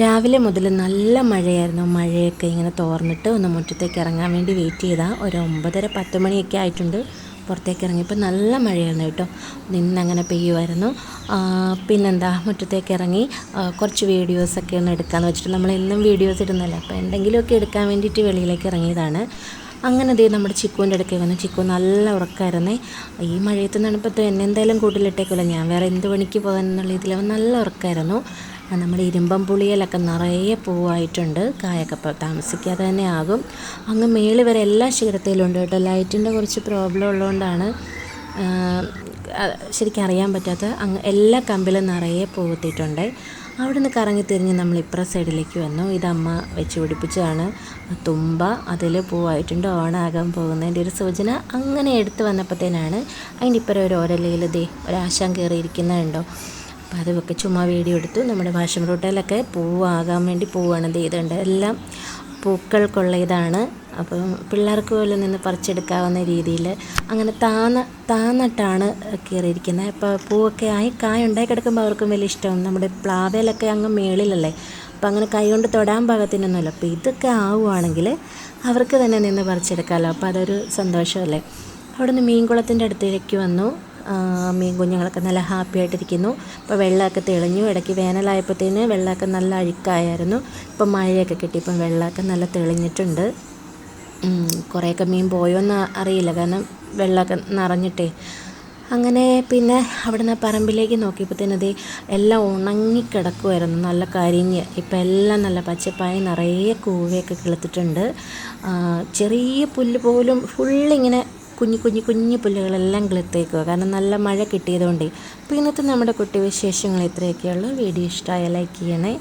രാവിലെ മുതൽ നല്ല മഴയായിരുന്നു. മഴയൊക്കെ ഇങ്ങനെ തോർന്നിട്ട് ഒന്ന് മുറ്റത്തേക്ക് ഇറങ്ങാൻ വേണ്ടി വെയിറ്റ് ചെയ്താൽ ഒരു ഒമ്പതര പത്ത് മണിയൊക്കെ ആയിട്ടുണ്ട്. പുറത്തേക്ക് ഇറങ്ങിയപ്പോൾ നല്ല മഴയായിരുന്നു കേട്ടോ. നിന്നങ്ങനെ പെയ്യുമായിരുന്നു പിന്നെന്താ? മുറ്റത്തേക്ക് ഇറങ്ങി കുറച്ച് വീഡിയോസൊക്കെ ഒന്ന് എടുക്കാമെന്ന് വെച്ചിട്ട് നമ്മൾ എന്നും വീഡിയോസ് ഇടുന്നല്ലേ അപ്പോൾ എന്തെങ്കിലുമൊക്കെ എടുക്കാൻ വേണ്ടിയിട്ട് വെളിയിലേക്ക് ഇറങ്ങിയതാണ്. അങ്ങനെ ദേ നമ്മുടെ ചിക്കുവിന്റെ അടുക്കൽ വന്നു. ചിക്കു നല്ല ഉറക്കമായിരുന്നേ ഈ മഴയത്ത് നടപ്പത്ത് എന്നെ എന്തായാലും കൂട്ടിലിട്ടേക്കില്ല ഞാൻ വേറെ എന്ത് പണിക്ക് പോകാനെന്നുള്ള ഇതിൽ അവൻ നല്ല ഉറക്കമായിരുന്നു നമ്മുടെ ഇരുമ്പം പുളിയിലൊക്കെ നിറയെ പൂവായിട്ടുണ്ട്. കായൊക്കെ ഇപ്പോൾ താമസിക്കാതെ തന്നെ ആകും. അങ്ങ് മേളിൽ വരെ എല്ലാ ശിഖരത്തിലുണ്ട് കേട്ടോ. ലൈറ്റിന്റെ കുറച്ച് പ്രോബ്ലം ഉള്ളതുകൊണ്ടാണ് ശരിക്കും അറിയാൻ പറ്റാത്ത അങ്ങ് എല്ലാ കമ്പിലും നിറയെ പൂവെത്തിയിട്ടുണ്ട് അവിടെ നിന്ന് കറങ്ങി തിരിഞ്ഞ് നമ്മൾ ഇപ്പുറ സൈഡിലേക്ക് വന്നു. ഇത് അമ്മ വെച്ച് പിടിപ്പിച്ചതാണ്. തുമ്പ അതിൽ പൂവായിട്ടുണ്ട്. ഓണാകാൻ പോകുന്നതിന്റെ ഒരു സൂചന അങ്ങനെ എടുത്ത് വന്നപ്പോഴത്തേനാണ് അതിന്റെ ഇപ്പുറം ഒരു ഓരലയിൽ ദേ ഒരാശാൻ കയറിയിരിക്കുന്നുണ്ടോ അപ്പോൾ അതുമൊക്കെ ചുമ്മാ വീഡിയോ എടുത്തു. നമ്മുടെ ഭാഷം റൂട്ടിലൊക്കെ പൂവാകാൻ വേണ്ടി പൂവാണ് ഇത് ഇതുണ്ട് എല്ലാം പൂക്കൾക്കുള്ള ഇതാണ് അപ്പം പിള്ളേർക്ക് പോലും നിന്ന് പറിച്ചെടുക്കാവുന്ന രീതിയിൽ അങ്ങനെ താന്ന താന്നിട്ടാണ് കയറിയിരിക്കുന്നത്. അപ്പോൾ പൂവൊക്കെ ആയി കായ ഉണ്ടായി കിടക്കുമ്പോൾ അവർക്കും വലിയ ഇഷ്ടമാണ്. നമ്മുടെ പ്ലാവയിലൊക്കെ അങ്ങ് മേളിലല്ലേ? അപ്പോൾ അങ്ങനെ കൈ കൊണ്ട് തൊടാൻ പാകത്തിനൊന്നുമല്ല. അപ്പോൾ ഇതൊക്കെ ആവുകയാണെങ്കിൽ അവർക്ക് തന്നെ നിന്ന് പറിച്ചെടുക്കാമല്ലോ. അപ്പോൾ അതൊരു സന്തോഷമല്ലേ? അവിടെ മീൻകുളത്തിന്റെ അടുത്തേക്ക് വന്നു. മീൻ കുഞ്ഞുങ്ങളൊക്കെ നല്ല ഹാപ്പി ആയിട്ടിരിക്കുന്നു. ഇപ്പോൾ വെള്ളമൊക്കെ തെളിഞ്ഞു. ഇടയ്ക്ക് വേനലായപ്പോഴത്തേന് വെള്ളമൊക്കെ നല്ല അഴുക്കായിരുന്നു. ഇപ്പം മഴയൊക്കെ കിട്ടി. ഇപ്പം വെള്ളമൊക്കെ നല്ല തെളിഞ്ഞിട്ടുണ്ട്. കുറേയൊക്കെ മീൻ പോയോന്ന് അറിയില്ല. കാരണം വെള്ളമൊക്കെ നിറഞ്ഞിട്ടേ. അങ്ങനെ പിന്നെ അവിടുന്ന് പറമ്പിലേക്ക് നോക്കിയപ്പോഴത്തേനത് എല്ലാം ഉണങ്ങിക്കിടക്കുമായിരുന്നു നല്ല കരിഞ്ഞ്. ഇപ്പം എല്ലാം നല്ല പച്ചപ്പായി നിറയെ കൂവയൊക്കെ കിളുത്തിട്ടുണ്ട് ചെറിയ പുല്ല് പോലും ഫുള്ളിങ്ങനെ കുഞ്ഞു കുഞ്ഞു കുഞ്ഞു പുല്ലുകളെല്ലാം കിളിത്തേക്കുക. കാരണം നല്ല മഴ കിട്ടിയതുകൊണ്ട്. അപ്പോൾ ഇന്നത്തെ നമ്മുടെ കുട്ടി വിശേഷങ്ങൾ ഇത്രയൊക്കെയുള്ളൂ. വീഡിയോ ഇഷ്ടമായ ലൈക്ക് ചെയ്യണേ.